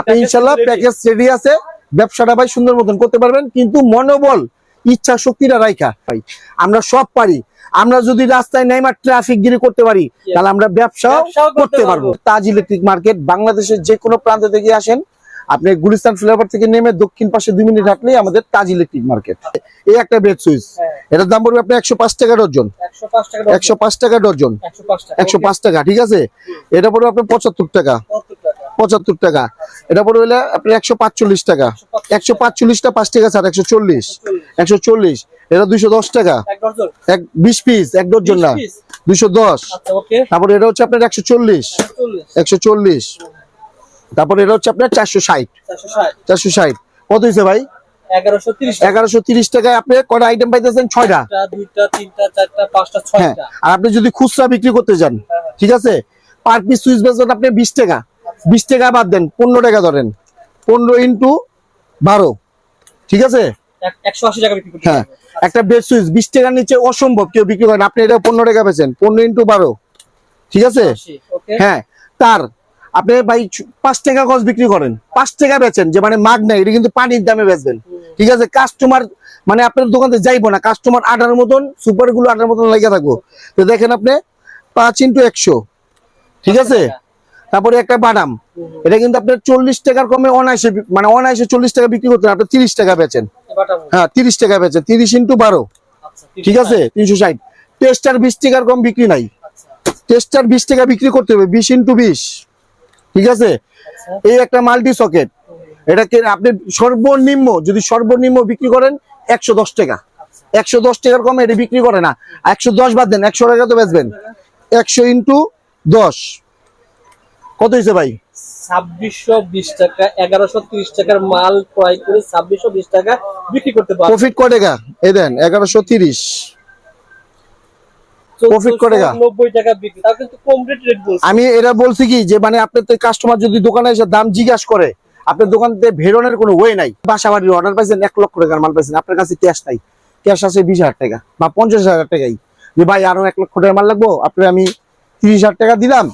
আপনি ইনশাল্লাহ package ready আছে। ব্যবসাটা ভাই সুন্দর মতন করতে পারবেন কিন্তু মনোবল ইচ্ছা শক্তিটা রাইখা। ভাই আমরা সব পারি। আমরা যদি রাস্তায় নেইমার ট্রাফিক গিরি করতে পারি তাহলে আমরা ব্যবসাও করতে পারব। তাজ ইলেকট্রিক মার্কেট বাংলাদেশের যে কোনো প্রান্ত থেকে আসেন আপনি গুলিস্তান ফ্লেভার থেকে নেমে দক্ষিণ পাশে দুই মিনিট হাঁটলেই আমাদের তাজ ইলেকট্রিক মার্কেট এই একটা বেড সুইচ হ্যাঁ। এটার দাম পড়বে আপনি একশো পাঁচ টাকা ডর্জন একশো পাঁচ টাকা টাকা একশো পাঁচ টাকা। ঠিক আছে? এটা পড়বে আপনার পঁচাত্তর টাকা। পঁচাত্তর টাকা। এটা পড়বে হলে আপনার একশো পাঁচচল্লিশ টাকা। একশো পাঁচচল্লিশটা পাঁচ টাকা স্যার একশো চল্লিশ। একশো চল্লিশ। এটা দুইশো দশ টাকা। এক বিশ পিস এক ডর্জন না। 20 দুইশো দশ। আচ্ছা তারপরে এটা হচ্ছে আপনার একশো চল্লিশ। একশো চল্লিশ। তারপরে এটা হচ্ছে আপনার চারশো ষাট। চারশো ষাট। কত হয়েছে ভাই? এগারোশো তিরিশ টাকায় আপনি কটা আইটেম পাইতেছেন? ছয়টা। হ্যাঁ। আর আপনি যদি খুচরা বিক্রি করতে যান ঠিক আছে? পার পিস সুইচ বেচবেন আপনি বিশ টাকা। বিশ টাকা বাদ দেন পনেরো টাকা ধরেন। পনেরো ইন্টু বারো। ঠিক আছে? হ্যাঁ একটা বেড সুইচ বিশ টাকার নিচে অসম্ভব কেউ বিক্রি করেন আপনি এটা পনেরো টাকা বেচেন পনেরো ইন্টু বারো। ঠিক আছে? হ্যাঁ তার আপনি ভাই পাঁচ টাকা গজ বিক্রি করেন পাঁচ টাকা বেচেন যে মানে মাগ নাই এটা কিন্তু পানির দামে বেচবেন। ঠিক আছে? কাস্টমার মানে আপনার দোকানে যাইবো না কাস্টমার আটার মতন সুপারগুলো আটার মতন লেগে থাকব। তো দেখেন আপনি পাঁচ ইন্টু একশো। ঠিক আছে? তারপরে একটা বাদাম। এটা কিন্তু আপনার চল্লিশ টাকার কমে অনায়াসে মানে অনায়াসে চল্লিশ টাকা বিক্রি করতেন আপনি তিরিশ টাকা বেচেন। হ্যাঁ তিরিশ টাকা বেচেন। তিরিশ ইন্টু বারো। আচ্ছা, ঠিক আছে? তিনশো ষাট। টেস্টার বিশ টাকার কম বিক্রি নাই। আচ্ছা, টেস্টার বিশ টাকা বিক্রি করতে হবে। বিশ ইন্টু বিশ। ঠিক আছে? আচ্ছা। এই একটা মাল্টি সকেট। এটাকে আপনি সর্বনিম্ন যদি সর্বনিম্ন বিক্রি করেন একশো দশ টাকা। একশো দশ টাকার কমে এটা বিক্রি করে না। একশো দশ বাদ দেন। একশো টাকা তো বেচবেন। একশো ইন্টু দশ। কত হয়েছে ভাই? ছাব্বিশশো বিশ টাকা এগারোশো তিরিশ টাকার মাল ক্রয় করে ছাব্বিশশো বিশ টাকা বিক্রি করতে পারব। প্রফিট কয় টাকা? এই দেন এগারোশো তিরিশ। আমি এটা বলছি কি যে মানে আপনার তো কাস্টমার যদি দোকানে এসে দাম জিজ্ঞাসা করে আপনার দোকান থেকে ভেরোনের কোনো ওয়ে নাই। বাসা বাড়ির অর্ডার পাইছেন এক লক্ষ টাকার মাল পাইছেন আপনার কাছে ক্যাশ নাই। ক্যাশ আছে বিশ হাজার টাকা বা পঞ্চাশ হাজার টাকাই। যে ভাই আরও এক লক্ষ টাকার মাল লাগবো আপনি আমি তিরিশ হাজার টাকা দিলাম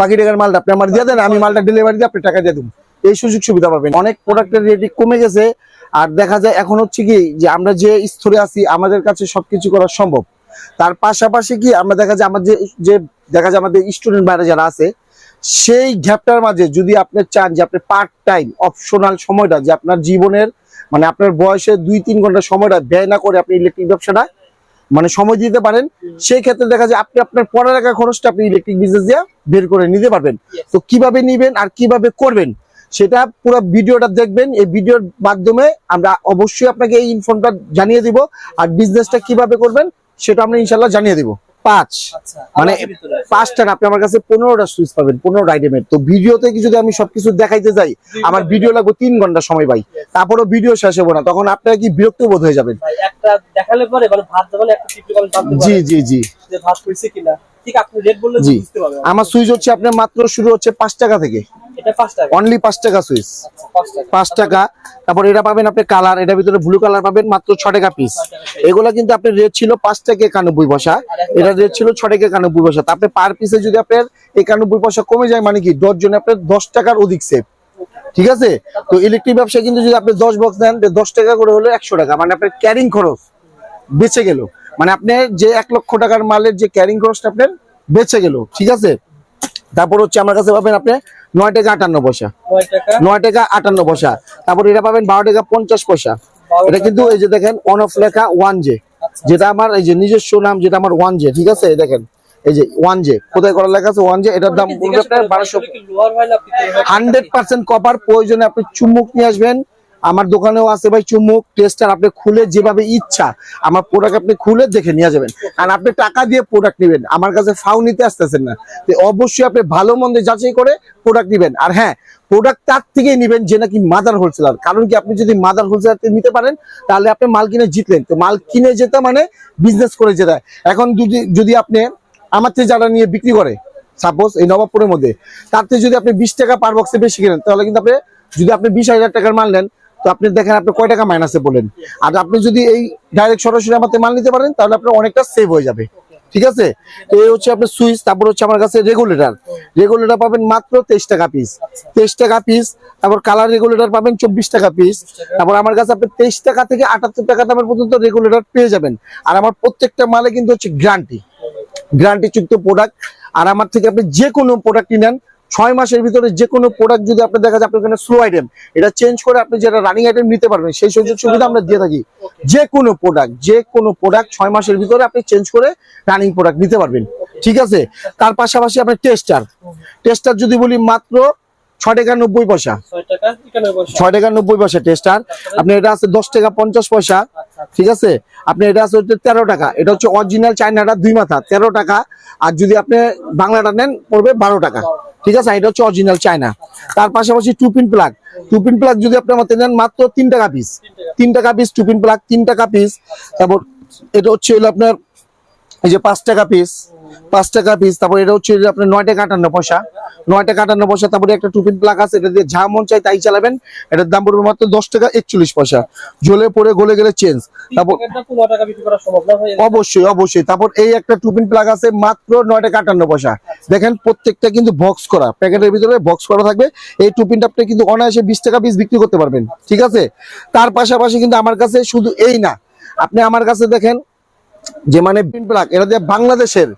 বাকি টাকার মালটা আপনি আমার দিয়ে দেন, আমি মালটা ডেলিভারি দিয়ে আপনি টাকা দিয়ে দেবো। এই সুযোগ সুবিধা পাবেন। অনেক প্রোডাক্টের রেট কমে গেছে, আর দেখা যায় এখন হচ্ছে কি যে আমরা যে স্তরে আছি, আমাদের কাছে সবকিছু করা সম্ভব। তার পাশাপাশি কি আমরা দেখা যায়, আমাদের যে দেখা যায় আমাদের স্টুডেন্ট বাইরে যারা আছে, সেই গ্যাপটার মাঝে যদি আপনি চান যে আপনি পার্ট টাইম অপশনাল সময়টা যে আপনার জীবনের মানে আপনার বয়সের দুই তিন ঘণ্টা সময়টা ব্যয় না করে আপনি ইলেকট্রিক ব্যবসাটা মানে সময় দিতে পারেন সেই ক্ষেত্রে দেখা যায় আপনি আপনার পড়ালেখা খরচটা আপনি ইলেকট্রিক বিজনেস দিয়ে বের করে নিতে পারবেন। তো কীভাবে নিবেন আর কীভাবে করবেন সেটা পুরো ভিডিওটা দেখবেন। এই ভিডিওর মাধ্যমে আমরা অবশ্যই আপনাকে এই ইনফর্মটা জানিয়ে দিব আর বিজনেসটা কীভাবে করবেন সেটা আমরা ইনশাল্লাহ জানিয়ে দিব। পাঁচ। আচ্ছা মানে পাঁচটা আপনি আমার কাছে পনেরোটা সুইচ পাবেন পনেরোটা আইটেমের তো ভিডিওতে কি যদি আমি সবকিছু দেখাইতে যাই আমার ভিডিও লাগবে তিন ঘণ্টা সময় ভাই। তারপরেও ভিডিও শেষ হব না তখন আপনার কি বিরক্ত বোধ হয়ে যাবেন? দেখালে পরে মানে জি জি জি। কিনা। ঠিক আপনি রেট বললে বুঝতে পারবে আমার সুইচ হচ্ছে আপনার মাত্র শুরু হচ্ছে পাঁচ টাকা থেকে। অনলি পাঁচ টাকা। সুইচ আচ্ছা পাঁচ টাকা। তারপর এটা পাবেন আপনি কালার এটার ভিতরে ব্লু কালার পাবেন মাত্র ছ টাকা পিস এগুলা কিন্তু আপনার রেট ছিল পাঁচ টাকা একানব্বই পয়সা। এটা রেট ছিল ছ টাকা একানব্বই পয়সা। আপনি পার পিসে যদি আপনার একানব্বই পয়সা কমে যায় মানে কি দশ জনে আপনার দশ টাকার অধিক সেভ ঠিক আছে? তো ইলেকট্রিক ব্যবসা কিন্তু যদি আপনি দশ বক্স নেন দশ টাকা করে হলো একশো টাকা। মানে আপনার ক্যারিং খরচ বেঁচে গেল। মানে আপনার যে এক লক্ষ টাকার মালের যে ক্যারিং খরচটা আপনার বেঁচে গেল। ঠিক আছে? তারপর হচ্ছে আমার কাছে পাবেন আপনি নয় টাকা আটান্ন পয়সা। নয় টাকা? আটান্ন পয়সা। তারপর এটা পাবেন বারো টাকা পঞ্চাশ পয়সা। এটা কিন্তু এই যে দেখেন অন অফ লেখা ওয়ান জে আচ্ছা। যেটা আমার এই যে নিজস্ব নাম যেটা আমার ওয়ান জে ঠিক আছে? দেখেন এই যে ওয়ান জে কোথায় করা লেখা আছে ওয়ান জে এটার দাম পড়বে আপনার বারোশো? হান্ড্রেড পার্সেন্ট কপার প্রয়োজনে আপনি চুম্বুক নিয়ে আসবেন। আমার দোকানেও আছে ভাই চুমুক, টেস্টার, আপনি খুলে যেভাবে ইচ্ছা আমার প্রোডাক্ট আপনি খুলে দেখে নিয়ে যাবেন। আর আপনি টাকা দিয়ে প্রোডাক্ট নেবেন, আমার কাছে ফাউ নিতে আসতেছেন না। তো অবশ্যই আপনি ভালো মন্দ যাচাই করে প্রোডাক্ট নেবেন। আর হ্যাঁ প্রোডাক্ট তার থেকেই নেবেন যে নাকি মাদার হোলসেলার কারণ কি আপনি যদি মাদার হোলসেলার নিতে পারেন, তাহলে আপনি মাল কিনে জিতলেন। তো মাল কিনে যেতে মানে বিজনেস করে যেতে এখন যদি যদি আপনি আমার থেকে যারা নিয়ে বিক্রি করে সাপোজ এই নবাবপুরের মধ্যে, তার থেকে যদি আপনি বিশ টাকা পার বক্সে বেশি কিনেন, তাহলে কিন্তু আপনি, যদি আপনি বিশ হাজার টাকার মাল নেন তো আপনি দেখেন, আপনি কয় টাকা মাইনাসে বলেন। আর আপনি যদি এই ডাইরেক্ট সরাসরি আমাদের মাল নিতে পারেন, তাহলে আপনার অনেকটা সেভ হয়ে যাবে। ঠিক আছে? তো এই হচ্ছে আপনার সুইচ, তারপর হচ্ছে আমার কাছে রেগুলেটর রেগুলেটর পাবেন মাত্র তেইশ টাকা পিস তেইশ টাকা পিস তারপর কালার রেগুলেটর পাবেন চব্বিশ টাকা পিস তারপর আমার কাছে আপনি তেইশ টাকা থেকে আটাত্তর টাকা দামের পর্যন্ত রেগুলেটর পেয়ে যাবেন। আর আমার প্রত্যেকটা মালে কিন্তু হচ্ছে গ্যারান্টি গ্যারান্টি যুক্ত প্রোডাক্ট আর আমার থেকে আপনি যে কোনো প্রোডাক্ট নেন ছয় মাসের ভিতরে যে কোনো প্রোডাক্ট যদি আপনার দেখা যায় আপনার এখানে স্লো আইটেম এটা চেঞ্জ করে আপনি যেটা রানিং আইটেম নিতে পারবেন সেই সুযোগ সুবিধা আমরা দিয়ে থাকি। যে কোনো প্রোডাক্ট যে কোনো প্রোডাক্ট ছয় মাসের ভিতরে আপনি চেঞ্জ করে রানিং প্রোডাক্ট নিতে পারবেন। ঠিক আছে? তার পাশাপাশি আপনার টেস্টার টেস্টার যদি বলি মাত্র ছয় টাকা নব্বই পয়সা। ছয় টাকা নব্বই পয়সা টেস্টার আপনি এটা আছে দশ টাকা পঞ্চাশ পয়সা। আচ্ছা ঠিক আছে? আপনি এটা আছে হচ্ছে তেরো টাকা। এটা হচ্ছে অরিজিনাল চাইনাটা দুই মাথা তেরো টাকা। আর যদি আপনি বাংলাটা নেন পড়বে বারো টাকা। ঠিক আছে? এটা হচ্ছে অরিজিনাল চায়না তার পাশাপাশি টুপিন প্লাগ টুপিন প্লাগ যদি আপনার আমাদের নেন মাত্র তিন টাকা পিস তিন টাকা পিস টুপিন প্লাগ তিন টাকা পিস তারপর এটা হচ্ছে হলো আপনার এই যে পাঁচ টাকা পিস পাঁচ টাকা পিস তারপর এটা হচ্ছে আপনার নয় টাকা আটান্ন পয়সা। নয় টাকা আটান্ন পয়সা তারপরে একটা টুপিন প্লাগ আছে এটা দিয়ে যা মন চাই তাই চালাবেন। এটার দাম পড়বে মাত্র দশ টাকা একচল্লিশ পয়সা। জ্বলে পড়ে গলে গেলে চেঞ্জ তারপর অবশ্যই অবশ্যই। তারপর এই একটা টুপিন প্লাগ আছে মাত্র নয় টাকা আটান্ন পয়সা। দেখেন প্রত্যেকটা কিন্তু বক্স করা প্যাকেটের ভিতরে বক্স করা থাকবে। এই টুপিনটা আপনি কিন্তু অনায়াসে বিশ টাকা পিস বিক্রি করতে পারবেন ঠিক আছে? তার পাশাপাশি কিন্তু আমার কাছে শুধু এই না আপনি আমার কাছে দেখেন যে মানে প্লাগ এটা দিয়ে বাংলাদেশের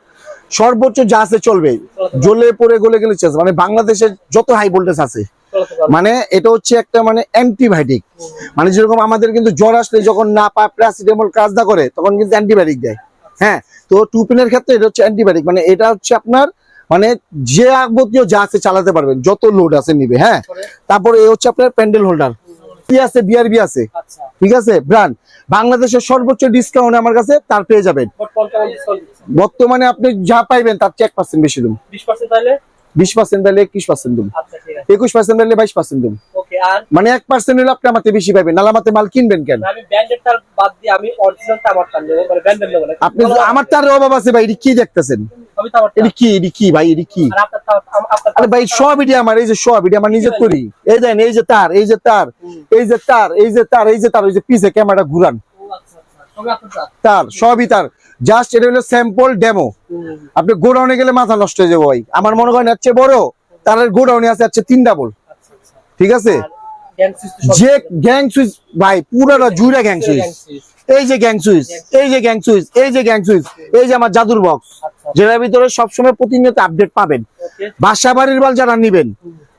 সর্বোচ্চ যা আছে চলবে। জ্বলে পড়ে গলে গেলে চেঞ্জ মানে বাংলাদেশের যত হাই ভোল্টেজ আছে মানে এটা হচ্ছে একটা মানে অ্যান্টিবায়োটিক মানে যেরকম আমাদের কিন্তু জ্বর আসলে যখন না পায় প্যারাসিটামল কাজ না করে তখন কিন্তু অ্যান্টিবায়োটিক দেয়। হ্যাঁ তো টুপিনের ক্ষেত্রে এটা হচ্ছে অ্যান্টিবায়োটিক মানে এটা হচ্ছে আপনার মানে যে আগবতীয় যা আছে চালাতে পারবেন যত লোড আছে নিবে হ্যাঁ। তারপরে? এই হচ্ছে আপনার প্যান্ডেল হোল্ডার কি আছে বিআরবি আছে। আচ্ছা। ঠিক আছে? ব্র্যান্ড বাংলাদেশের সর্বোচ্চ ডিসকাউন্ট আমার কাছে তার পেয়ে যাবেন। বর্তমান আপনি যা পাইবেন তার চেক পার্সেন্ট বেশি দিন বিশ পার্সেন্ট তাহলে বিশ পার্সেন্ট পাইলে একুশ পার্সেন্ট আচ্ছা একুশ পার্সেন্ট বাইশ পার্সেন্ট মানে এক পার্সেন্ট হলে আপনি বেশি নাহলে আমাকে মাল কিনবেন কেন? মানে আপনি আমার তার অভাব আছে ভাই কি দেখতেছেন? আমি তামার টান এটি কি এটি কি ভাই এটি কি? আর আপনার তামার আম- আপনার আরে ভাই সব এটি আমার এই যে সব এটি আমার নিজে করি। এই দেন এই যে তার এই যে তার এই যে তার এই যে তার এই যে তার ওই যে পিছে ক্যামেরাটা ঘুরান। আচ্ছা আচ্ছা। তার সবই তার। জাস্ট এটা হলো স্যাম্পল ডেমো আপনি গোডাউনে গেলে মাথা নষ্ট হয়ে যাবে ভাই। আমার মনে করেন হচ্ছে বড় তার গোডাউনে আছে হচ্ছে তিন ডাবল ঠিক আছে? যে গ্যাং সুইচ ভাই পুরোটা জুড়ে গ্যাং সুইচ এই যে গ্যাং সুইচ এই যে গ্যাং সুইচ এই যে গ্যাং সুইচ এই যে আমার জাদুর বক্স আচ্ছা। যেটার ভিতরে সবসময় প্রতিনিয়ত আপডেট পাবেন। বাসা বাড়ির মাল যারা নিবেন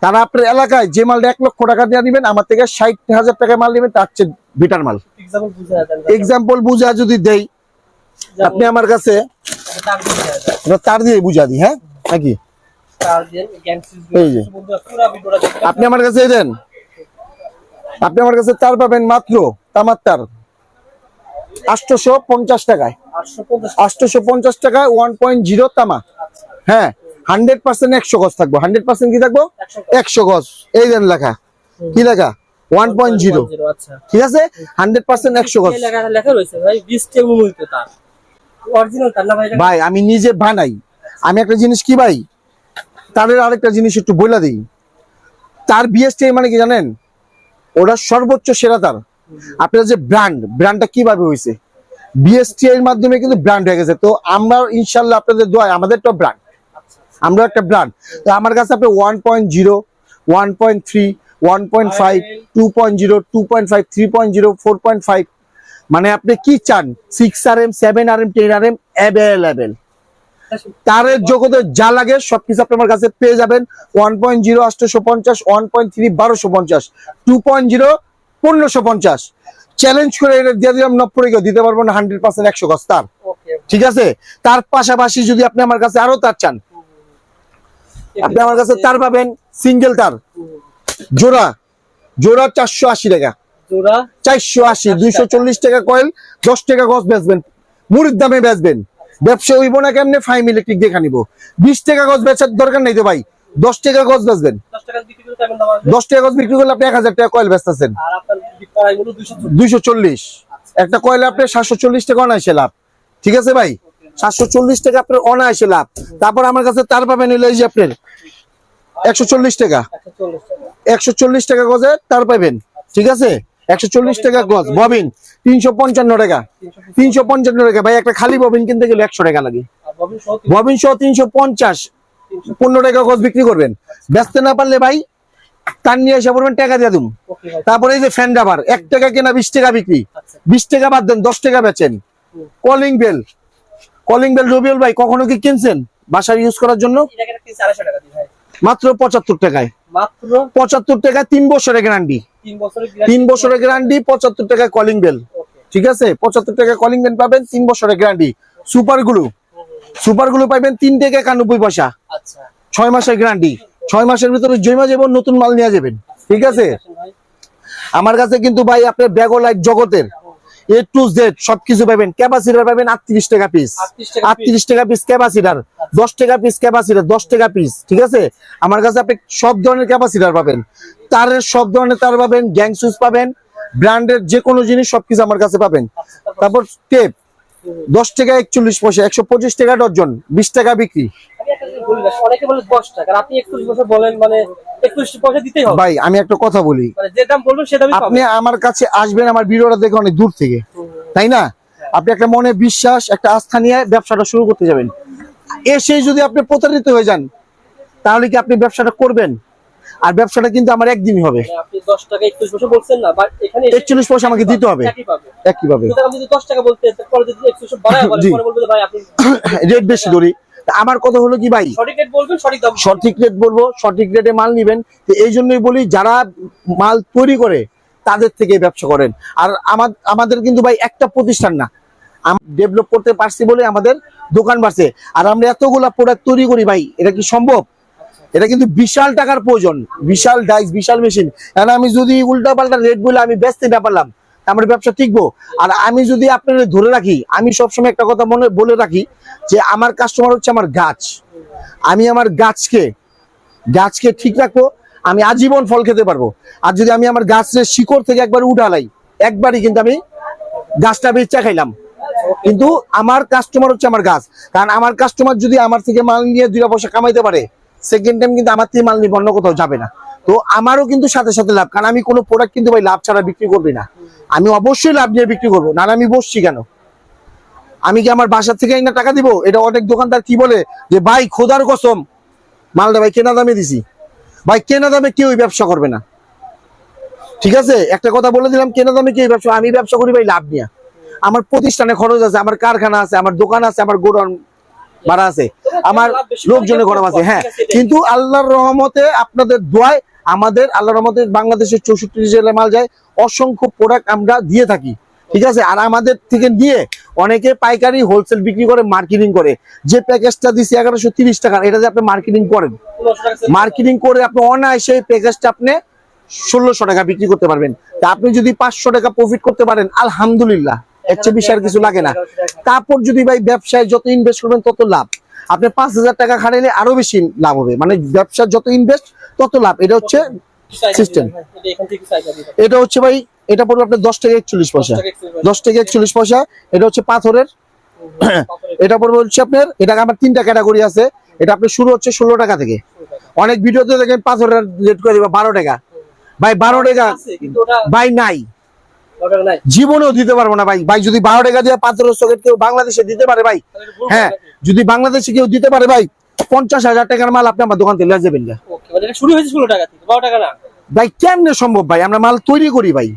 তারা আপনার এলাকায় যে মালটা এক লক্ষ টাকা দিয়ে নিবেন আমার থেকে ষাট হাজার টাকায় মাল নিবেন তার চেয়ে বেটার মাল। এক্সাম্পল বুঝা যদি দেই আপনি আমার কাছে তার দিয়ে বুঝা দিই হ্যাঁ? নাকি? আপনি আমার কাছে দেন। আপনি আমার কাছে তার পাবেন মাত্র তামার তার আটশোশো পঞ্চাশ টাকায়। 850 আটশোশো পঞ্চাশ টাকায় ওয়ান পয়েন্ট জিরো তামা। হ্যাঁ হান্ড্রেড পার্সেন্ট একশো গজ থাকব। হান্ড্রেড পার্সেন্ট কি থাকব? একশো গজ। এই দেন লেখা। কি লেখা? ওয়ান পয়েন্ট জিরো ঠিক আছে? হান্ড্রেড পার্সেন্ট একশো গজ। লেখা রয়েছে ভাই 20 ভাই? আমি নিজে বানাই। আমি একটা জিনিস কি ভাই? তাদের আরেকটা জিনিস একটু বইলা দিই। তার বিএসটি মানে কি জানেন? ওটা সর্বোচ্চ সেরা তার। আপনার যে ব্র্যান্ড ব্র্যান্ডটা কীভাবে হয়েছে বিএসটি এর মাধ্যমে কিন্তু ব্র্যান্ড হয়ে গেছে। তো আমরা ইনশাল্লাহ আপনাদের দোয়ায়, আমাদের তো ব্র্যান্ড আমরা একটা ব্র্যান্ড তো আমার কাছে আপনি one point zero one point three one point five two point zero two point five three point zero four point five মানে আপনি কি চান? Six R M seven R M ten R M available তারের জগতে যা লাগে সবকিছু আপনি আমার কাছে পেয়ে যাবেন। ওয়ান পয়েন্ট জিরো আটশোশো পঞ্চাশ ওয়ান পয়েন্ট থ্রি বারোশো পঞ্চাশ টু পয়েন্ট জিরো পনেরোশো পঞ্চাশ। চ্যালেঞ্জ করে এটা দিয়ে দিলাম নব্বই কেউ দিতে পারব না হান্ড্রেড পার্সেন্ট একশো গজ তার। ঠিক আছে? তার পাশাপাশি যদি আপনি আমার কাছে আরও তার চান আপনি আমার কাছে তার পাবেন সিঙ্গেল তার। জোড়া জোড়া চারশো আশি টাকা। জোড়া? চারশো আশি দুইশো চল্লিশ টাকা কয়েল দশ টাকা গজ বেচবেন। মুড়ির দামে বেচবেন। ব্যবসা হইব না কেমনে? ফাইম ইলেকট্রিক দেখা নিব বিশ টাকা গজ বেচার দরকার নেই তো ভাই। দশ টাকা গজ বেচবেন। 10 টাকা বিক্রি করতে কেমন দাম আসবে? দশ টাকা গজ বিক্রি করলে আপনি এক হাজার টাকা কয়েল বেচতেছেন। আর আপনার বিক্রয় হলো 200 দুইশো চল্লিশ। একটা কয়েলে আপনি সাতশো চল্লিশ টাকা অনায়াসে লাভ। ঠিক আছে ভাই? সাতশো চল্লিশ টাকা আপনার অনায়াসে লাভ। তারপর আমার কাছে তার পাবেন এই যে আপনার একশো চল্লিশ টাকা। একশো চল্লিশ টাকা গজে তার পাবেন। ঠিক আছে? একশো চল্লিশ টাকা গজ ববিন তিনশো পঞ্চান্ন টাকা। তিনশো পঞ্চান্ন টাকা। ভাই একটা খালি ববিন কিনতে গেলে একশো টাকা লাগে। ববিন সহ ববিন সহ তিনশো পঞ্চাশ। পনেরো টাকা গজ বিক্রি করবেন। বেচতে না পারলে ভাই তার নিয়ে এসে পড়বেন টাকা দিয়ে দিন তারপরে এই যে ফ্যান ডাবার এক টাকা কেনা বিশ টাকা বিক্রি। আচ্ছা। বিশ টাকা বাদ দেন দশ টাকা বেচেন। Calling bell. Calling bell Rabiul ভাই কখনো কি কিনছেন বাসার ইউজ করার জন্য? মাত্র পঁচাত্তর টাকায়। মাত্র? পঁচাত্তর টাকা তিন বছরের গ্যারান্টি তিন বছরের গ্যারান্টি পঁচাত্তর টাকা কলিং বেল ঠিক আছে? পঁচাত্তর টাকা কলিং বেল পাবেন তিন বছরের গ্যারান্টি সুপারগুলো সুপারগুলো পাবেন তিন টাকা একানব্বই পয়সা। আচ্ছা। ছয় মাসের গ্যারান্টি ছয় মাসের ভিতরে জমা যাবেন নতুন মাল নিয়ে যাবেন। ঠিক আছে? আমার কাছে কিন্তু ভাই আপনার ব্যাগোলাইট জগতের। এ টু জেড সবকিছু পাবেন। ক্যাপাসিটার পাবেন আটত্রিশ টাকা পিস 38 টাকা piece। আটত্রিশ টাকা পিস ক্যাপাসিটার দশ টাকা পিস ক্যাপাসিটার দশ টাকা পিস ঠিক আছে? আমার কাছে আপনি সব ধরনের ক্যাপাসিটার পাবেন। তারের সব ধরনের তার পাবেন গ্যাং সুইচ পাবেন ব্র্যান্ডের যে কোনো জিনিস সবকিছু আমার কাছে পাবেন। তারপর টেপ দশ টাকা একচল্লিশ পয়সা একশো পঁচিশ টাকা ডজন বিশ টাকা বিক্রি। আমি একটা জিনিস বলি না, অনেকে বলে দশ টাকা আপনি একত্রিশ বছর বলেন মানে ভাই আমি একটা কথা বলি। মানে আপনি আমার কাছে আসবেন আমার ভিডিওটা দেখে অনেক দূর থেকে। তাই না? আপনি একটা মনে বিশ্বাস একটা আস্থা নিয়ে ব্যবসাটা শুরু করতে যাবেন। এসে যদি আপনি প্রতারিত হয়ে যান তাহলে কি আপনি ব্যবসাটা করবেন? আর ব্যবসাটা কিন্তু আমার একদিনই হবে। মানে একচল্লিশ পয়সা আমাকে দিতে হবে। একই একইভাবে। রেট বেশি ধরি আমার কথা হলো কি ভাই? সঠিক রেট বলবেন সঠিক দাম সঠিক রেট বলব সঠিক রেটে মাল নিবেন। তো এই জন্যই বলি যারা মাল তৈরি করে তাদের থেকে ব্যবসা করেন। আর আমাদের কিন্তু ভাই একটা প্রতিষ্ঠান না। ডেভেলপ করতে পারছি বলে আমাদের দোকান বাড়ছে। আর আমরা এতগুলা প্রোডাক্ট তৈরি করি ভাই এটা কি সম্ভব? এটা কিন্তু বিশাল টাকার প্রয়োজন। বিশাল ডাইস বিশাল মেশিন কারণ আমি যদি উল্টা পাল্টা রেট বলে আমি বেচতে না পারলাম আমার ব্যবসা টিকবো আর আমি যদি আপনাদের ধরে রাখি, আমি সবসময় একটা কথা মনে, বলে রাখি যে আমার কাস্টমার হচ্ছে আমার গাছ। আমি আমার গাছকে গাছকে ঠিক রাখব, আমি আজীবন ফল খেতে পারব। আর যদি আমি আমার গাছের শিকড় থেকে একবার উঠালাই একবারই কিন্তু আমি গাছটা বেচা খাইলাম। কিন্তু আমার কাস্টমার হচ্ছে আমার গাছ। কারণ আমার কাস্টমার যদি আমার থেকে মাল নিয়ে দুই পয়সা কামাইতে পারে সেকেন্ড টাইম কিন্তু আমার থেকে মাল নিয়ে অন্য কোথাও যাবে না। তো আমারও কিন্তু সাথে সাথে লাভ, কারণ আমি কোনো প্রোডাক্ট কিন্তু ভাই লাভ ছাড়া বিক্রি করবি না। আমি অবশ্যই লাভ নিয়ে বিক্রি করব না আমি বসছি কেন? আমি কি আমার বাসা থেকে না টাকা দিব? এটা অনেক দোকানদার কি বলে যে, ভাই, খোদার কসম, মালটা ভাই কেনা দামে দিছি। ভাই, কেনা দামে কেউই ব্যবসা করবে না। ঠিক আছে? একটা কথা বলে দিলাম, কেনা দামে কেউ ব্যবসা, আমি ব্যবসা করি ভাই, লাভ নিয়ে। আমার প্রতিষ্ঠানে খরচ আছে, আমার কারখানা আছে, আমার দোকান আছে, আমার গোডাউন ভাড়া আছে। আমার লোকজনের গরম আছে হ্যাঁ। কিন্তু আল্লাহর রহমতে আপনাদের দোয়ায় আমাদের আল্লাহর রহমতে বাংলাদেশের চৌষট্টি জেলায় মাল যায়, অসংখ্য প্রোডাক্ট আমরা দিয়ে থাকি, ঠিক আছে? আর আমাদের থেকে নিয়ে অনেকে পাইকারি হোলসেল বিক্রি করে মার্কেটিং করে। যে প্যাকেজটা দিচ্ছি এগারোশো তিরিশ টাকা এটা যে আপনি মার্কেটিং করেন। মার্কেটিং করে আপনি অনায়াসে প্যাকেজটা আপনি ষোলোশো টাকা বিক্রি করতে পারবেন। তা আপনি যদি পাঁচশো টাকা প্রফিট করতে পারেন, আলহামদুলিল্লাহ। এর চেয়ে বেশি আর কিছু লাগে না। তারপর যদি ভাই ব্যবসায় যত ইনভেস্ট করবেন তত লাভ। আপনি পাঁচ হাজার টাকা খাটাইলে আরও বেশি লাভ হবে। মানে ব্যবসার যত ইনভেস্ট তত লাভ। এটা হচ্ছে হবে এটা হচ্ছে ভাই এটা পড়বে আপনার দশ টাকা একচল্লিশ পয়সা। দশ টাকা একচল্লিশ পয়সা। এটা হচ্ছে পাথরের। এটা পড়বে হচ্ছে আপনার এটা আমার তিনটা ক্যাটাগরি আছে। এটা আপনার শুরু হচ্ছে ষোলো টাকা থেকে। অনেক ভিডিওতে দেখেন পাথরের রেট করে দিবা বারো টাকা। ভাই বারো টাকা। ভাই নাই। জীবনেও দিতে পারব না ভাই। ভাই যদি বারো টাকা দিয়ে সকেট কেউ বাংলাদেশে দিতে পারে ভাই হ্যাঁ যদি বাংলাদেশে কেউ দিতে পারে ভাই পঞ্চাশ হাজার টাকার মাল আপনি আমার দোকান থেকে যাবেন না। মানে শুরু হয়েছে ষোলো টাকা থেকে বারো টাকা না? ভাই কেমনে সম্ভব ভাই? আমরা মাল তৈরি করি ভাই।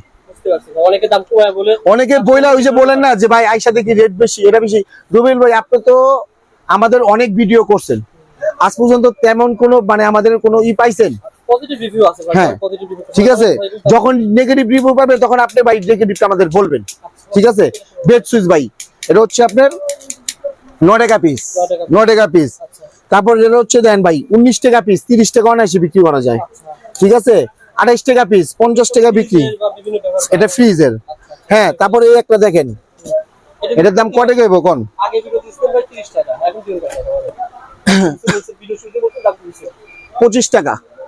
অনেকে বইলা ওই যে বলেন না যে ভাই আইসা দেখি রেট বেশি এটা বেশি। রুবেল ভাই আপনি তো আমাদের অনেক ভিডিও করছেন। আজ পর্যন্ত তেমন কোনো মানে আমাদের কোনো ই পাইছেন? পজিটিভ রিভিউ আছে হ্যাঁ। পজিটিভ রিভিউ ঠিক আছে? যখন নেগেটিভ রিভিউ পাবে তখন আপনি ভাই নেগেটিভটা আমাদের বলবেন। ঠিক আছে? বেড সুইচ ভাই এটা হচ্ছে আপনার ন টাকা পিস ন টাকা পিস আচ্ছা। তারপর এটা হচ্ছে দেন ভাই উনিশ টাকা পিস তিরিশ টাকা অনায়াসে বিক্রি করা যায়। ঠিক আছে? আঠাইশ টাকা পিস পঞ্চাশ টাকা বিক্রি। এটা ফ্রিজের হ্যাঁ তারপরে এই একটা দেখেন। এটার দাম কত টাকা কোন? আগে ভিডিও দিচ্ছেন ভাই 30 টাকা এখন 3 টাকা। ভিডিও শুরুতে বলতে দাম দিচ্ছে পঁচিশ টাকা। 5 টাকা করে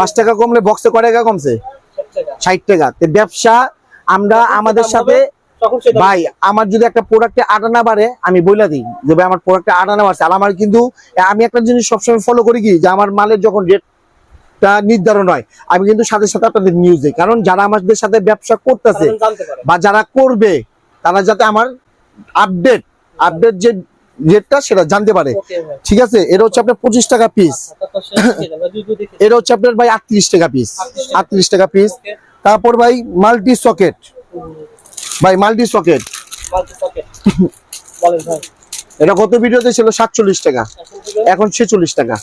পাঁচ টাকা কমলে বক্সে কয় টাকা কমছে? 60 টাকা। ষাট টাকা। তো ব্যবসা আমরা আমাদের সাথে ভাই আমার যদি একটা প্রোডাক্টে আটা না বাড়ে আমি বইলা দিই যে ভাই আমার প্রোডাক্টে আটা না বাড়ছে। আর আমার কিন্তু আমি একটা জিনিস সবসময় ফলো করি কি? যে আমার মালের যখন রেটটা নির্ধারণ হয় আমি কিন্তু সাথে সাথে আপনাদের নিউজ দিই। কারণ যারা আমাদের সাথে ব্যবসা করতেছে বা যারা করবে তারা যাতে আমার আপডেট আপডেট যে রেটটা সেটা জানতে পারে। ঠিক আছে? এটা হচ্ছে আপনার পঁচিশ টাকা পিস দেখে এটা হচ্ছে আপনার ভাই আটত্রিশ টাকা পিস আটত্রিশ টাকা পিস তারপর ভাই মাল্টি সকেট ভাই মাল্টি সকেট এটা কত ভিডিওতে ছিল সাতচল্লিশ টাকা। এখন ছেচল্লিশ টাকা।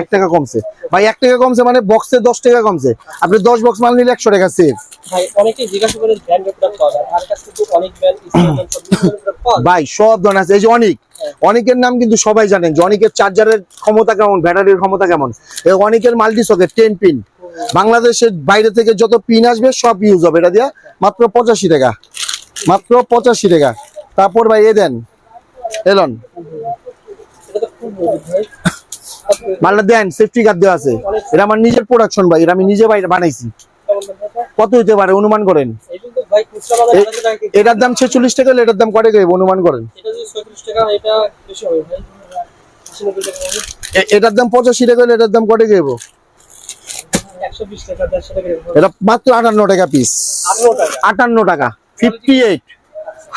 এক টাকা কমছে। ভাই এক টাকা কমছে মানে বক্সে দশ টাকা কমছে। আপনি দশ বক্স মাল নিলে একশো টাকা সেভ ভাই সব ধরনের আছে। এই যে অনেক অনেকের নাম কিন্তু সবাই জানেন যে অনেকের চার্জারের ক্ষমতা কেমন ব্যাটারির ক্ষমতা কেমন। এই অনেকের মাল্টি সকেট টেন পিন বাংলাদেশের বাইরে থেকে যত পিন আসবে সব ইউজ হবে। এটা দিয়ে মাত্র পঁচাশি টাকা। মাত্র পঁচাশি টাকা। তারপর ভাই এ দেন। এলন। মালটা দেন সেফটি গার্ড দেওয়া আছে। এটা আমার নিজের প্রোডাকশন ভাই, এটা আমি নিজে বানাইছি? কত হইতে পারে, অনুমান করেন। এটার দাম ছেচল্লিশ টাকা এটার দাম কটে গেবে অনুমান করেন? এটার দাম পঁচাশি টাকা এটার দাম কটে গেবে। এটা মাত্র আটান্ন টাকা পিস আটান্ন টাকা। Fifty eight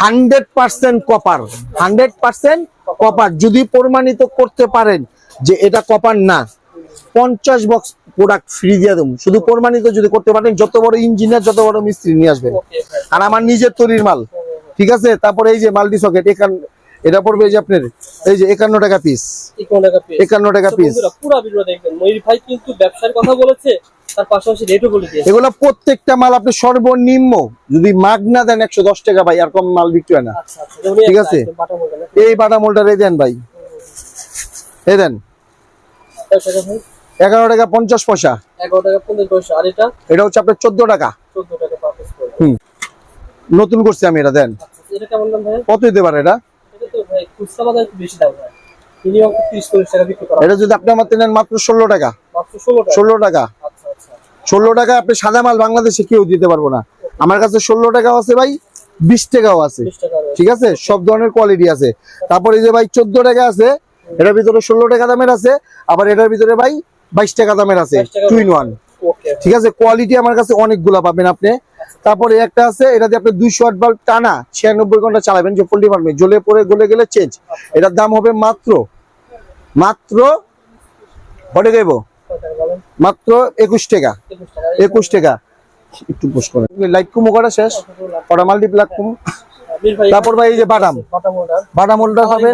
hundred percent copper hundred percent copper যদি প্রমাণিত করতে পারেন যে এটা কপার না। পঞ্চাশ বক্স প্রোডাক্ট ফ্রি দিয়ে দেবো। শুধু প্রমাণিত যদি করতে পারেন যত বড় ইঞ্জিনিয়ার যত বড় মিস্ত্রি নিয়ে আসবেন আর আমার নিজের তৈরির মাল। ঠিক আছে? তারপরে এই যে মাল্টি সকেট এখান এটা পড়বে এই যে আপনার এই যে একান্ন টাকা পিস একান্ন টাকা পিস পিস পুরো ভিডিও দেখবেন। ময়ূর ভাই কিন্তু ব্যবসার কথা বলেছে তার পাশাপাশি রেটও বলে দিয়েছে। এগুলো প্রত্যেকটা মাল আপনি সর্বনিম্ন যদি মাগ না দেন একশো দশ টাকা ভাই আর কম মাল বিক্রি হয় না। আচ্ছা আচ্ছা ঠিক আছে। এই বাটা মোলটা রে দেন ভাই। এই দেন। এগারো টাকা পঞ্চাশ পয়সা। এগারো টাকা পঞ্চাশ পয়সা। আর এটা? এটা হচ্ছে আপনার চোদ্দ টাকা। চোদ্দ হুম। নতুন করছি আমি এটা দেন। আচ্ছা ভাই? কত দিতে পারে এটা? এটা যদি আপনি আমার নেন মাত্র ষোলো টাকা। ষোলো টাকা? ষোলো টাকা। আচ্ছা আচ্ছা। ষোলো টাকা আপনি সাদা মাল বাংলাদেশে কেউ দিতে পারব না। আমার কাছে ষোলো টাকাও আছে ভাই বিশ টাকাও আছে। ঠিক আছে? সব ধরনের কোয়ালিটি আছে। তারপরে এই যে ভাই চোদ্দ টাকা আছে এটার ভিতরে ষোলো টাকা দামের আছে আবার এটার ভিতরে ভাই বাইশ টাকা দামের আছে টু ইন ওয়ান ঠিক আছে কোয়ালিটি আমার কাছে অনেকগুলা পাবেন আপনি। তারপরে একটা আছে এটা দিয়ে আপনি দুইশো আট বাল্ব টানা ছিয়ানব্বই ঘণ্টা চালাবেন যে পোল্ট্রি ফার্মে জ্বলে পরে গলে গেলে চেঞ্জ এটার দাম হবে মাত্র মাত্র গাইব টাকা বলেন? মাত্র একুশ টাকা। একুশ টাকা। একটু পোস্ট করেন। লাইট কুমো করা শেষ কটা মাল্টিপ্লাক কুমো তারপর ভাই এই যে বাদাম। বাটা মোটা বাদাম ওলটা পাবেন?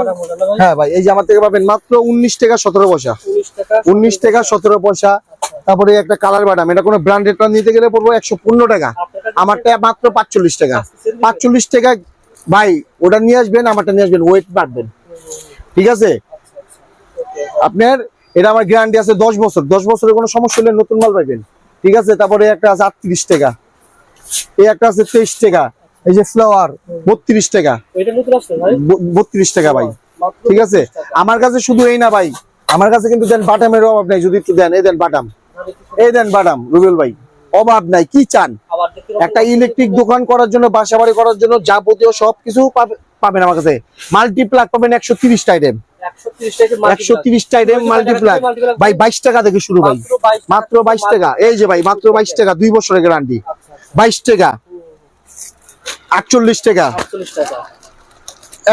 হ্যাঁ ভাই এই যে আমার থেকে পাবেন মাত্র উনিশ টাকা সতেরো পয়সা। উনিশ টাকা সতেরো পয়সা। তারপরে একটা কালার বাদাম। এটা কোনো ব্র্যান্ডেড নিতে গেলে পড়ব একশো পনেরো টাকা। আমারটা মাত্র পাঁচচল্লিশ টাকা। পাঁচচল্লিশ টাকা। ভাই ওটা নিয়ে আসবেন আমারটা নিয়ে আসবেন ওয়েট বাড়বেন। ঠিক আছে? আপনার এটা আমার গ্যারান্টি আছে দশ বছর। দশ বছরের কোনো সমস্যা হলে নতুন মাল পাইবেন। ঠিক আছে? তারপরে একটা আছে আটত্রিশ টাকা। এই একটা আছে তেইশ টাকা। এই যে ফ্লাওয়ার বত্রিশ টাকা। বত্রিশ টাকা ভাই। ঠিক আছে? আমার কাছে শুধু এই না ভাই। আমার কাছে কিন্তু দেন বাটামের অভাব নাই যদি একটু দেন। এই দেন বাটাম। এই দেন বাটাম রুবেল ভাই। অভাব নাই কি চান? একটা ইলেকট্রিক দোকান করার জন্য বাসা বাড়ি করার জন্য যাবতীয় সবকিছু পাবে- পাবেন আমার কাছে। মাল্টিপ্লাক পাবেন একশো তিরিশটা আইটেম 130 একশো তিরিশটা আইটেম মাল্টিপ্লাক ভাই বাইশ টাকা থেকে শুরু ভাই। মাত্র বাইশ টাকা। এই যে ভাই মাত্র বাইশ টাকা দুই বছরের গ্যারান্টি আচ্ছা। বাইশ টাকা। আটচল্লিশ টাকা। 48 টাকা।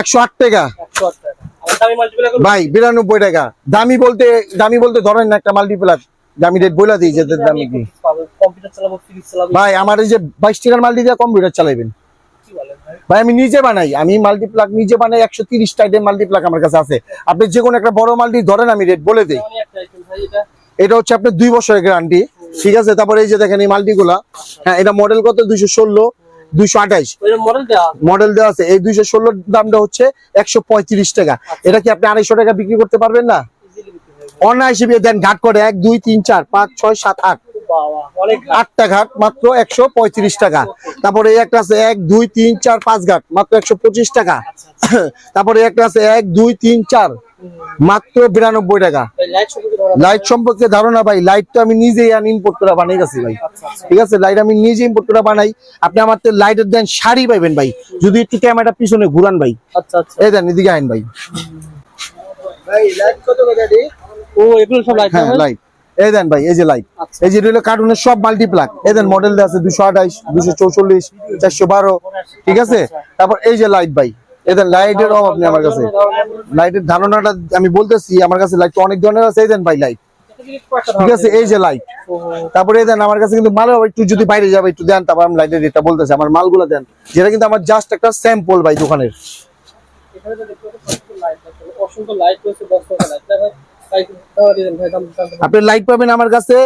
একশো আট টাকা। 108 টাকা। দামি ভাই বিরানব্বই টাকা। দামি বলতে দামি বলতে ধরেন না একটা মাল্টিপ্লাক দামি রেট বলে দিই যে দামি কি? ভাই আমার এই যে বাইশ টাকার মাল্টি দিয়ে কম্পিউটার চালাইবেন। ভাই? আমি নিজে বানাই। আমি মাল্টিপ্লাক নিজে বানাই একশো তিরিশ টাইটের মাল্টিপ্লাক আমার কাছে আছে। আপনি যে কোনো একটা বড় মাল্টি ধরেন আমি রেট বলে দিই। এটা হচ্ছে আপনার দুই বছরের গ্যারান্টি ঠিক আছে? তারপরে এই যে দেখেন এই মাল্টিগুলা হ্যাঁ এটা মডেল কত? দুইশো ষোলো। দুইশো আঠাইশ। মডেল দেওয়া আছে। এই দুইশো ষোলোর দামটা হচ্ছে একশো পঁয়ত্রিশ টাকা। এটা কি আপনি আড়াইশো টাকা বিক্রি করতে পারবেন না? অনায়াসে দেন ঘাট করে এক দুই তিন চার পাঁচ ছয় সাত আট। আটটা ঘাট মাত্র একশো পঁয়ত্রিশ টাকা। তারপরে একটা আছে এক দুই তিন চার পাঁচ ঘাট মাত্র একশো পঁচিশ টাকা। তারপরে একটা আছে এক দুই তিন চার। মাত্র বিরানব্বই টাকা। লাইট সম্পর্কে ধারণা ভাই লাইট তো আমি নিজেই আনি ইম্পোর্ট করে বানাই গেছি ভাই। ঠিক আছে লাইট আমি নিজে ইম্পোর্ট করে বানাই। আপনি আমার তো লাইটের দেন শাড়ি পাইবেন ভাই। যদি একটু ক্যামেরাটা পিছনে ঘুরান ভাই। আচ্ছা আচ্ছা। এই দেন এদিকে আইন ভাই। ভাই লাইট কত করে ও এগুলো সব লাইট হ্যাঁ লাইট এই দেন ভাই এই যে লাইট আচ্ছা। এই যে হলো কার্টুনের সব মাল্টিপ্লাক এই দেন মডেল দেওয়া আছে দুশো আঠাইশ দুশো চৌচল্লিশ চারশো বারো। ঠিক আছে? তারপর এই যে লাইট ভাই। এদের লাইটের অভাব নেই আমার কাছে। লাইটের ধারণাটা আমি বলতেছি আমার কাছে লাইট অনেক ধরনের আছে এই দেন ভাই লাইট ঠিক আছে এই যে লাইট তারপরে দেন আমার কাছে কিন্তু মাল একটু যদি বাইরে যাবে একটু দেন তারপর আমি লাইটের রেটটা বলতেছি আমার মালগুলো দেন। যেটা কিন্তু আমার জাস্ট একটা স্যাম্পল ভাই দোকানের। আপনি লাইট পাবেন আমার কাছে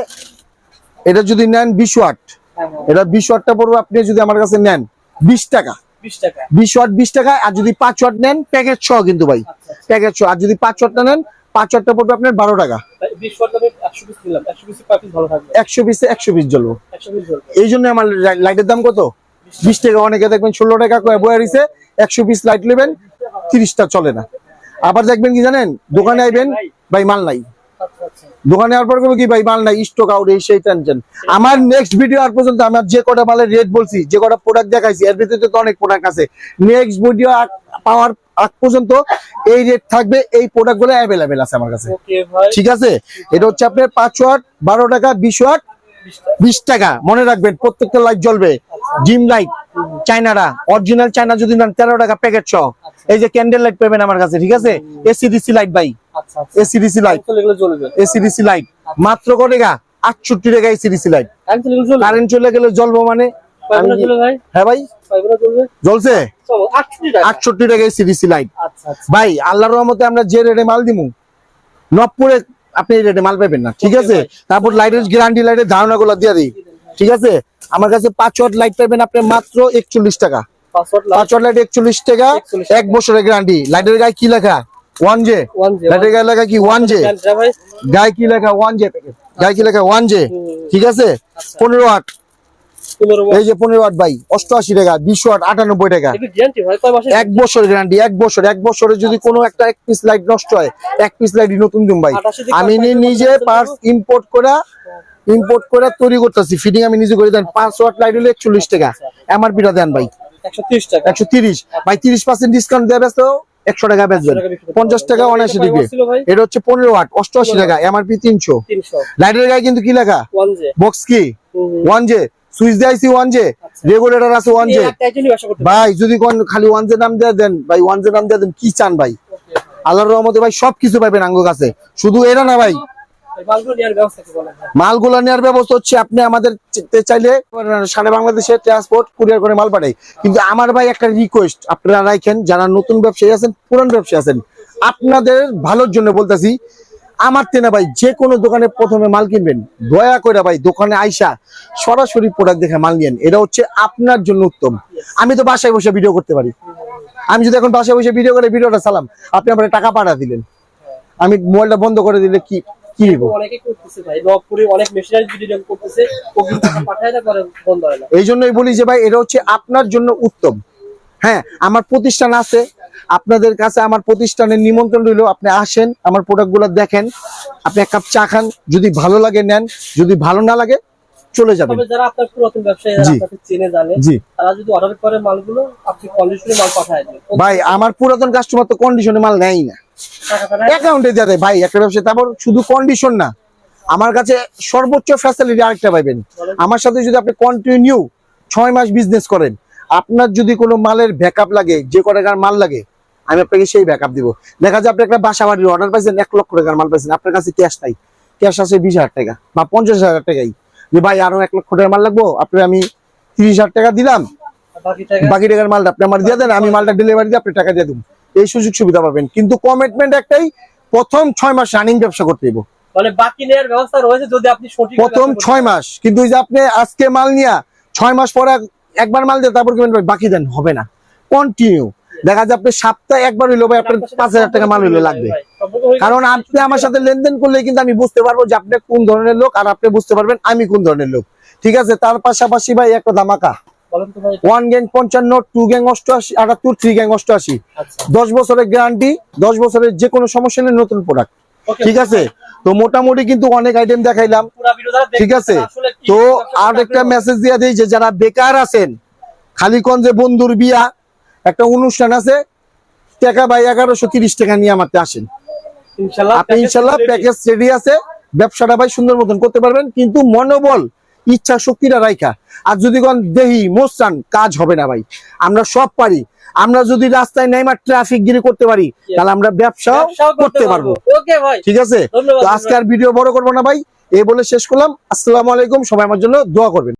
এটা যদি নেন বিশ ওয়াট। হ্যাঁ হ্যাঁ। এটা বিশ ওয়াটটা পড়বে আপনি যদি আমার কাছে নেন বিশ টাকা। বিশ টাকা। বিশ ওয়াট বিশ টাকা আর যদি পাঁচ ওয়াট নেন প্যাকেট ছ কিন্তু ভাই। আচ্ছা প্যাকেট ছ আর যদি পাঁচ ওয়াটটা নেন পাঁচ ওয়াটটা পড়বে আপনার বারো টাকা। একশো পিস একশো পিস জ্বলবো। এই জন্য আমার লাই- লাইটের দাম কত? বিশ টাকা। অনেকে দেখবেন ষোলো টাকা বয়ে একশো পিস লাইট নেবেন তিরিশটা চলে না। আবার দেখবেন কি জানেন? দোকানে আইবেন ভাই। মাল নাই। আচ্ছা আচ্ছা দোকানে আর পর কি ভাই মাল নাই স্টক আউট এই সেই টেনশন আমার নেক্সট ভিডিও আর পর্যন্ত আমার যে কটা মালের রেট বলছি যে কটা প্রোডাক্ট দেখাইছি এর ভিতরে তো অনেক প্রোডাক্ট আছে। নেক্সট ভিডিও পাওয়ার আগ পর্যন্ত এই রেট থাকবে এই প্রোডাক্টগুলো অ্যাভেলেবেল আছে আমার কাছে। ঠিক আছে? এটা হচ্ছে আপনার পাঁচ ওয়াট বারো টাকা বিশ ওয়াট বিশ টাকা। মনে রাখবেন প্রত্যেকটা লাইট জ্বলবে। জিম লাইট চাইনারা অরিজিনাল চাইনা যদি নেন তেরো টাকা প্যাকেট ছ এই যে ক্যান্ডেল লাইট পাবেন আমার কাছে ঠিক আছে? এসিডিসি লাইট ভাই। AC DC light AC DC light মাত্র কত টাকা? আটষট্টি টাকা এসিডিসি লাইট কারেন্ট চলে গেলে জ্বলবে মানে? হ্যাঁ ভাই। জ্বলছে? আটষট্টি টাকা। এসিডিসি লাইট আচ্ছা আচ্ছা। ভাই আল্লাহর রহমতে আমরা যে রেটে মাল দিমু নবপুরে আপনি এই রেটে মাল পাবেন না ঠিক আছে? তারপর লাইটের গ্যারান্টি লাইটের ধারণা গুলো দিয়ে দিই ঠিক আছে? আমার কাছে পাঁচ ওয়াট লাইট পাবেন আপনি মাত্র একচল্লিশ টাকা। পাসওয়ার্ড লাইট একচল্লিশ টাকা এক বছরের গ্যারান্টি লাইটের গায়ে কি লেখা? ওয়ান জে লাইটের গায়ে লেখা কি? ওয়ান জে গায়ে কি লেখা? ওয়ান জে গায়ে কি লেখা? ওয়ান জে ঠিক আছে? পনেরো ওয়াট এই যে পনেরো ওয়াট ভাই অষ্টআশি টাকা বিশ ওয়াট আটানব্বই টাকা। এক বছর গ্যারান্টি এক বছর এক বছরে যদি কোনো একটা এক পিস লাইট নষ্ট হয় এক পিস লাইট নতুন দিন ভাই। আমি নিজে পার্স ইম্পোর্ট করা ইম্পোর্ট করে তৈরি করতেছি। ফিটিং আমি নিজে করে দেন পাঁচ ওয়াট লাইট হলে একচল্লিশ টাকা। এমআরপিটা দেন ভাই। একশো তিরিশ ভাই তিরিশ পার্সেন্ট ডিসকাউন্ট দেওয়া ব্যস্ত একশো টাকা বেচবেন। পঞ্চাশ টাকা এটা হচ্ছে পনেরো ওয়াট অষ্টআশি টাকা এমআরপি তিনশো। লাইটের গায়ে কিন্তু কি লেখা? ওয়ান জে বক্স কি? ওয়ান জে সুইচ দিয়েছি ওয়ান জে রেগুলেটর আছে ওয়ান জে ভাই যদি কোন খালি ওয়ান জে নাম দিয়ে দেন ভাই ওয়ান জে নাম দিয়ে দেন কি চান ভাই? আল্লাহর রহমতে ভাই সবকিছু পাবেন আঙ্গ কাছে। শুধু এরা না ভাই মালগুলো নেওয়ার ব্যবস্থা হচ্ছে, আপনি আমাদের চাইলে সারা বাংলাদেশে ট্রান্সপোর্ট কুরিয়ার করে মাল পাঠাই। কিন্তু আমার ভাই একটা রিকোয়েস্ট আপনারা রাখেন যারা নতুন ব্যবসায়ী আছেন, পুরান ব্যবসায়ী আছেন, আপনাদের ভালোর জন্য বলতেছি, আমার তেনা ভাই যে কোনো দোকানে প্রথমে মাল কিনবেন। দয়া করে ভাই, দোকানে আইসা সরাসরি প্রোডাক্ট দেখে মাল নিয়েন। এটা হচ্ছে আপনার জন্য উত্তম। আমি তো বাসায় বসে ভিডিও করতে পারি। আমি যদি এখন বাসায় বসে ভিডিও করে ভিডিওটা চালাম, আপনি আমার টাকা পাঠা দিলেন। আমি মোবাইলটা বন্ধ করে দিলে কি কি অনেকে করতেছে ভাই অনেক মেশিনারি ভিডিও করতেছে ও কিন্তু পাঠায় না করে বন্ধ হয় না। এই জন্যই বলি যে ভাই এটা হচ্ছে আপনার জন্য উত্তম। হ্যাঁ আমার প্রতিষ্ঠান আছে আপনাদের কাছে আমার প্রতিষ্ঠানের নিমন্ত্রণ রইল আপনি আসেন আমার প্রোডাক্টগুলো দেখেন আপনি এক কাপ চা খান যদি ভালো লাগে নেন যদি ভালো না লাগে চলে যাবেন। তবে যারা আপনার পুরাতন ব্যবসায়ী আপনাকে চেনে জানে তারা যদি অর্ডার করে মালগুলো আপনি কন্ডিশনে মাল পাঠায় দেন। ভাই আমার পুরাতন কাস্টমার তো কন্ডিশনে মাল নেয় না। অ্যাকাউন্টে দিয়ে দেয় ভাই একটা ব্যবসা তারপর শুধু কন্ডিশন না। আমার কাছে সর্বোচ্চ ফ্যাসিলিটি আরেকটা পাইবেন। আমার সাথে যদি আপনি কন্টিনিউ ছয় মাস বিজনেস করেন আপনার যদি কোনো মালের ব্যাকআপ লাগে যে টাকার মাল লাগে আমি আপনাকে সেই ব্যাকআপ দিব। দেখা যায় আপনি একটা বাসা বাড়ির অর্ডার পাইছেন এক লক্ষ টাকার মাল পাইছেন আপনার কাছে ক্যাশ নাই। ক্যাশ আছে বিশ হাজার টাকা বা পঞ্চাশ হাজার টাকাই। যে ভাই আরও এক লক্ষ টাকার মাল লাগবো আপনি আমি তিরিশ হাজার টাকা দিলাম। বাকি বাকি টাকার মালটা আপনি আমার দিয়ে দেন আমি মালটা ডেলিভারি দিয়ে আপনি টাকা দিয়ে দেবো। এই সুযোগ সুবিধা পাবেন। কিন্তু কমিটমেন্ট একটাই প্রথম ছয় মাস রানিং ব্যবসা করতে দিব বাকি নেওয়ার ব্যবস্থা রয়েছে যদি আপনি সঠিক প্রথম ছয় মাস। কিন্তু আপনি আজকে মাল নিয়া ছয় মাস পরে একবার মাল দিয়ে তারপর বাকি দেন হবে না। কন্টিনিউ দেখা যায় আপনি সপ্তাহে একবার হইল ভাই আপনার পাঁচ হাজার টাকা মাল হইলে লাগবে। কারণ আপনি আমার সাথে লেনদেন করলে কিন্তু আমি বুঝতে পারব যে আপনি কোন ধরনের লোক আর আপনি বুঝতে পারবেন আমি কোন ধরনের লোক। ঠিক আছে? তার পাশাপাশি ভাই একটা ধামাকা। ওয়ান গ্যাং পঞ্চান্ন টু গ্যাং অষ্টআশি আটাত্তর থ্রি গ্যাং অষ্টআশি। আচ্ছা। দশ বছরের গ্যারান্টি দশ বছরের যে কোনো সমস্যা নেই নতুন প্রোডাক্ট ঠিক আছে? তো মোটামুটি কিন্তু অনেক আইটেম দেখাইলাম। যারা ঠিক আছে? তো আর একটা মেসেজ দিয়ে দিই যে যারা বেকার আছেন খালিগঞ্জে বন্ধুর বিয়া একটা অনুষ্ঠান আছে টাকা বাই এগারোশো তিরিশ টাকা নিয়ে আমাকে আসেন। আপনি ইনশাল্লাহ প্যাকেজ রেডি আছে ব্যবসাটা ভাই সুন্দর মতন করতে পারবেন কিন্তু মনোবল ইচ্ছা শক্তিটা রাইখা। আর যদি কোন দেহি মোস্তান কাজ হবে না ভাই। আমরা সব পারি। আমরা যদি রাস্তায় নেইমার ট্রাফিক গিরি করতে পারি তাহলে আমরা ব্যবসাও করতে পারব। ঠিক আছে? তো আজকে আর ভিডিও বড় করব না ভাই। এই বলে শেষ করলাম। আসসালামু আলাইকুম। সবাই আমার জন্য দোয়া করবেন।